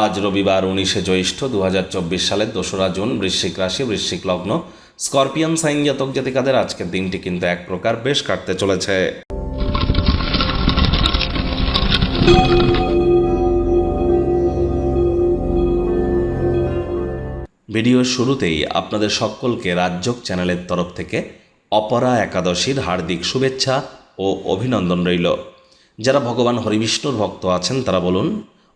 আজ রবিবার উনিশে জ্যৈষ্ঠ দু হাজার চব্বিশ সালের দোসরা জুন, বৃশ্চিক রাশি, বৃশ্চিক লগ্ন। স্করপিয়ান সাইন জাতক জাতিকাদের আজকের দিনটি কিন্তু এক প্রকার বেশ কাটতে চলেছে। ভিডিওর শুরুতেই আপনাদের সকলকে রাজ্যক চ্যানেলের তরফ থেকে অপরা একাদশীর হার্দিক শুভেচ্ছা ও অভিনন্দন রইল। যারা ভগবান হরিবিষ্ণুর ভক্ত আছেন, তারা বলুন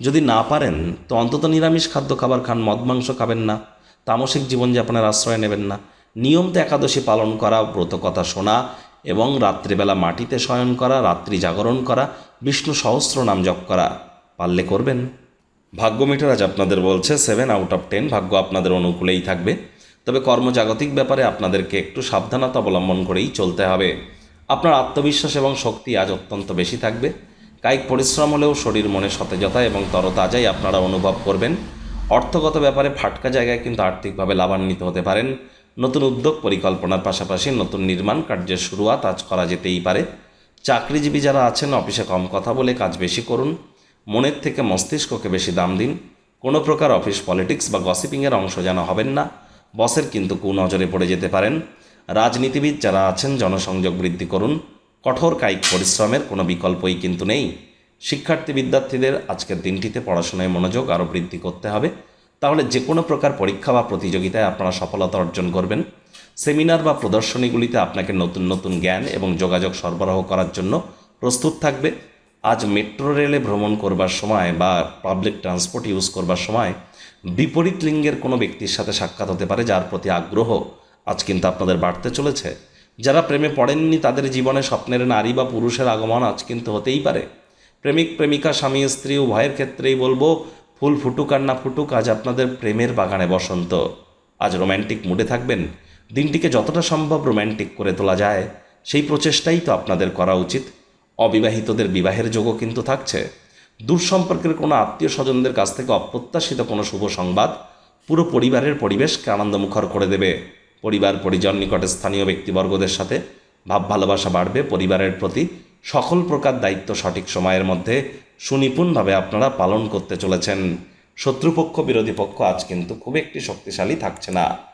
যদি না পারেন, তো অন্তত নিরামিষ খাদ্য খাবার খান, মদ, মাংস খাবেন না, তামসিক জীবনযাপনের আশ্রয় নেবেন না। নিয়ম তো একাদশী পালন করা, ব্রত কথা শোনা এবং রাত্রিবেলা মাটিতে শয়ন করা, রাত্রি জাগরণ করা, বিষ্ণু সহস্র নাম জপ করা, পারলে করবেন। ভাগ্য মিটার আজ আপনাদের বলছে সেভেন আউট অফ টেন ভাগ্য আপনাদের অনুকূলেই থাকবে। তবে কর্মজাগতিক ব্যাপারে আপনাদেরকে একটু সাবধানতা অবলম্বন করেই চলতে হবে। আপনার আত্মবিশ্বাস এবং শক্তি আজ অত্যন্ত বেশি থাকবে। কায়িক পরিশ্রম হলেও শরীর মনে সতেজতা এবং তরতাজাই আপনারা অনুভব করবেন। অর্থগত ব্যাপারে ফাটকা জায়গায় কিন্তু আর্থিকভাবে লাভান্বিত হতে পারেন। নতুন উদ্যোগ পরিকল্পনার পাশাপাশি নতুন নির্মাণ কার্যের শুরুয়াত আজ করা যেতেই পারে। চাকরিজীবী যারা আছেন, অফিসে কম কথা বলে কাজ বেশি করুন। মনের থেকে মস্তিষ্ককে বেশি দাম দিন। কোনো প্রকার অফিস পলিটিক্স বা গসিপিংয়ের অংশ যেন হবেন না। বসের কিন্তু কুনজরে পড়ে যেতে পারেন। রাজনীতিবিদ যারা আছেন, জনসংযোগ বৃদ্ধি করুন। কঠোর কায়িক পরিশ্রমের কোনো বিকল্পই কিন্তু নেই। শিক্ষার্থী বিদ্যার্থীদের আজকের দিনটিতে পড়াশোনায় মনোযোগ আরও বৃদ্ধি করতে হবে। তাহলে যে কোনো প্রকার পরীক্ষা বা প্রতিযোগিতায় আপনারা সফলতা অর্জন করবেন। সেমিনার বা প্রদর্শনীগুলিতে আপনাকে নতুন নতুন জ্ঞান এবং যোগাযোগ সরবরাহ করার জন্য প্রস্তুত থাকবে। আজ মেট্রো রেলে ভ্রমণ করবার সময় বা পাবলিক ট্রান্সপোর্ট ইউজ করবার সময় বিপরীত লিঙ্গের কোনো ব্যক্তির সাথে সাক্ষাৎ হতে পারে, যার প্রতি আগ্রহ আজ কিন্তু আপনাদের বাড়তে চলেছে। যারা প্রেমে পড়েননি তাদের জীবনে স্বপ্নের নারী বা পুরুষের আগমন আজ কিন্তু হতেই পারে। প্রেমিক, প্রেমিকা, স্বামী, স্ত্রী উভয়ের ক্ষেত্রেই বলব, ফুল ফুটুক আর না ফুটুক, আজ আপনাদের প্রেমের বাগানে বসন্ত। আজ রোম্যান্টিক মুডে থাকবেন। দিনটিকে যতটা সম্ভব রোম্যান্টিক করে তোলা যায়, সেই প্রচেষ্টাই তো আপনাদের করা উচিত। অবিবাহিতদের বিবাহের যোগও কিন্তু থাকছে। দূর সম্পর্কের কোনো আত্মীয় স্বজনদের কাছ থেকে অপ্রত্যাশিত কোনো শুভ সংবাদ পুরো পরিবারের পরিবেশকে আনন্দমুখর করে দেবে। পরিবার, পরিজন নিকটে স্থানীয় ব্যক্তিবর্গদের সাথে ভাব ভালোবাসা বাড়বে। পরিবারের প্রতি সকল প্রকার দায়িত্ব সঠিক সময়ের মধ্যে সুনিপুণভাবে আপনারা পালন করতে চলেছেন। শত্রুপক্ষ, বিরোধী পক্ষ আজ কিন্তু খুব একটি শক্তিশালী থাকছে না।